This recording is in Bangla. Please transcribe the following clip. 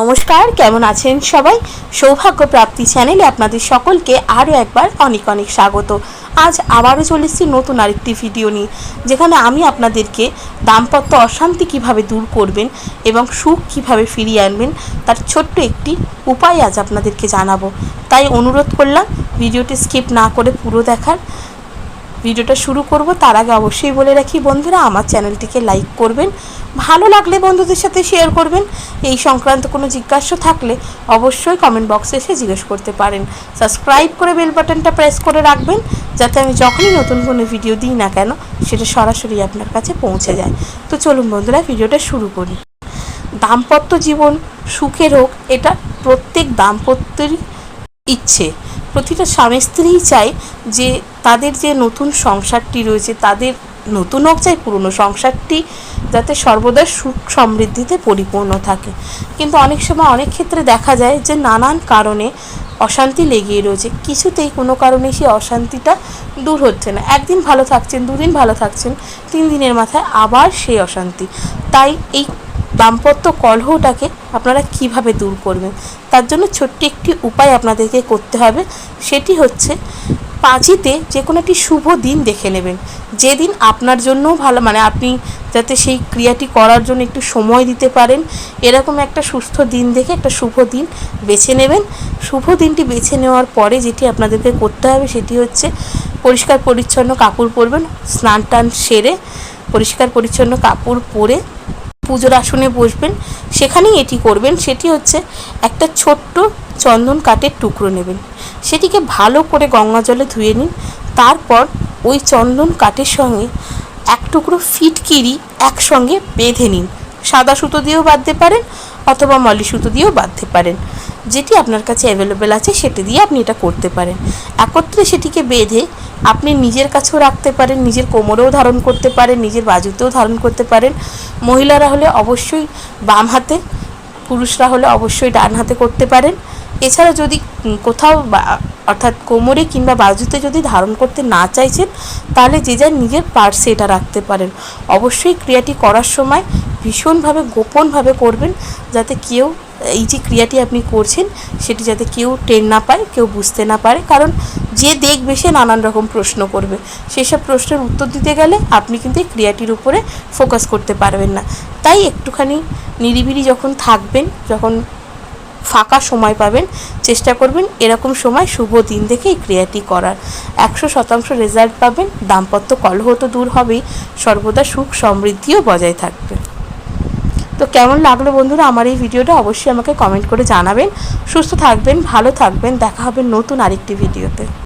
নমস্কার, কেমন আছেন সবাই? সৌভাগ্য প্রাপ্তি চ্যানেলে আপনাদের সকলকে আরও একবার অনেক অনেক স্বাগত। আজ আবারও চলে এসেছি নতুন আরেকটি ভিডিও নিয়ে, যেখানে আমি আপনাদেরকে দাম্পত্য অশান্তি কীভাবে দূর করবেন এবং সুখ কীভাবে ফিরিয়ে আনবেন, তার ছোট্ট একটি উপায় আজ আপনাদেরকে জানাব। তাই অনুরোধ করলাম, ভিডিওটি স্কিপ না করে পুরো দেখার। ভিডিওটা শুরু করব, তার আগে অবশ্যই বলে রাখি বন্ধুরা, আমার চ্যানেলটিকে লাইক করবেন, ভালো লাগলে বন্ধুদের সাথে শেয়ার করবেন, এই সংক্রান্ত কোনো জিজ্ঞাসা থাকলে অবশ্যই কমেন্ট বক্সে এসে জিজ্ঞেস করতে পারেন। সাবস্ক্রাইব করে বেল বাটনটা প্রেস করে রাখবেন, যাতে আমি যখনই নতুন কোনো ভিডিও দিই না কেন, সেটা সরাসরি আপনার কাছে পৌঁছে যায়। তো চলুন বন্ধুরা ভিডিওটা শুরু করি। দাম্পত্য জীবন সুখের হোক এটা প্রত্যেক দাম্পত্যেরই ইচ্ছে। প্রতিটা স্বামী স্ত্রীই চায় যে তাদের যে নতুন সংসারটি রয়েছে, তাদের নতুন হোক চাই পুরনো সংসারটি যাতে সর্বদা সুখ সমৃদ্ধিতে পরিপূর্ণ থাকে। কিন্তু অনেক সময় অনেক ক্ষেত্রে দেখা যায় যে নানান কারণে অশান্তি লেগেই রয়েছে। কিছুতেই কোনো কারণে সেই অশান্তিটা দূর হচ্ছে না। একদিন ভালো থাকছেন, দুদিন ভালো থাকছেন, তিন দিনের মাথায় আবার সেই অশান্তি। তাই এই দাম্পত্য কলহটাকে আপনারা কীভাবে দূর করবেন? তার জন্য ছোট্ট একটি উপায় আপনাদেরকে করতে হবে। সেটি হচ্ছে পাঁচিতে যে কোনো একটি শুভ দিন দেখে নেবেন। যেদিন আপনার জন্যও ভালো মানে আপনি যাতে সেই ক্রিয়াটি করার জন্য একটু সময় দিতে পারেন, এরকম একটা সুস্থ দিন দেখে একটা শুভ দিন বেছে নেবেন। শুভ দিনটি বেছে নেওয়ার পরে যেটি আপনাদেরকে করতে হবে সেটি হচ্ছে পরিষ্কার পরিচ্ছন্ন কাপড় পরবেন, স্নান টান সেরে পরিষ্কার পরিচ্ছন্ন কাপড় পরে পুজোর আসনে বসবেন, সেখানেই এটি করবেন। সেটি হচ্ছে একটা ছোট্ট চন্দন কাঠের টুকরো নেবেন। সেটিকে ভালো করে গঙ্গা জলে ধুয়ে নিন। তারপর ওই চন্দন কাঠের সঙ্গে এক টুকরো ফিটকিরি একসঙ্গে বেঁধে নিন। সাদা সুতো দিয়েও বাঁধতে পারেন অথবা মলি সুতো দিয়েও বাঁধতে পারেন। যেটি আপনার কাছে অ্যাভেলেবেল আছে, সেটি দিয়ে আপনি এটা করতে পারেন। একত্রে সেটিকে বেঁধে আপনি নিজের কাছেও রাখতে পারেন, নিজের কোমরেও ধারণ করতে পারেন, নিজের বাজুতেও ধারণ করতে পারেন। মহিলারা হলে অবশ্যই বাম হাতে, পুরুষরা হলে অবশ্যই ডান হাতে করতে পারেন। এছাড়া যদি কোথাও অর্থাৎ কোমরে কিংবা বাজুতে যদি ধারণ করতে না চাইছেন, তাহলে যে যার নিজের পার্সে এটা রাখতে পারেন। অবশ্যই ক্রিয়াটি করার সময় ভীষণভাবে গোপনভাবে করবেন যাতে কেউ এই যে ক্রিয়াটি আপনি করছেন, সেটি যাতে কেউ টের না পায়, কেউ বুঝতে না পারে। কারণ যে দেখবে সে নানান রকম প্রশ্ন করবে। সেসব প্রশ্নের উত্তর দিতে গেলে আপনি কিন্তু এই ক্রিয়াটির উপরে ফোকাস করতে পারবেন না। তাই একটুখানি নিরিবিলি যখন থাকবেন, যখন ফাঁকা সময় পাবেন, চেষ্টা করবেন এরকম সময় শুভ দিন দেখে এই ক্রিয়াটি করার। একশো শতাংশ রেজাল্ট পাবেন, দাম্পত্য কলহ তো দূর হবেই। সর্বদা সুখ, সমৃদ্ধিও বজায় থাকবে। তো কেমন লাগল বন্ধুরা আমার এই ভিডিওটা অবশ্যই আমাকে কমেন্ট করে জানাবেন। সুস্থ থাকবেন, ভালো থাকবেন, দেখা হবে নতুন আরেকটি ভিডিওতে।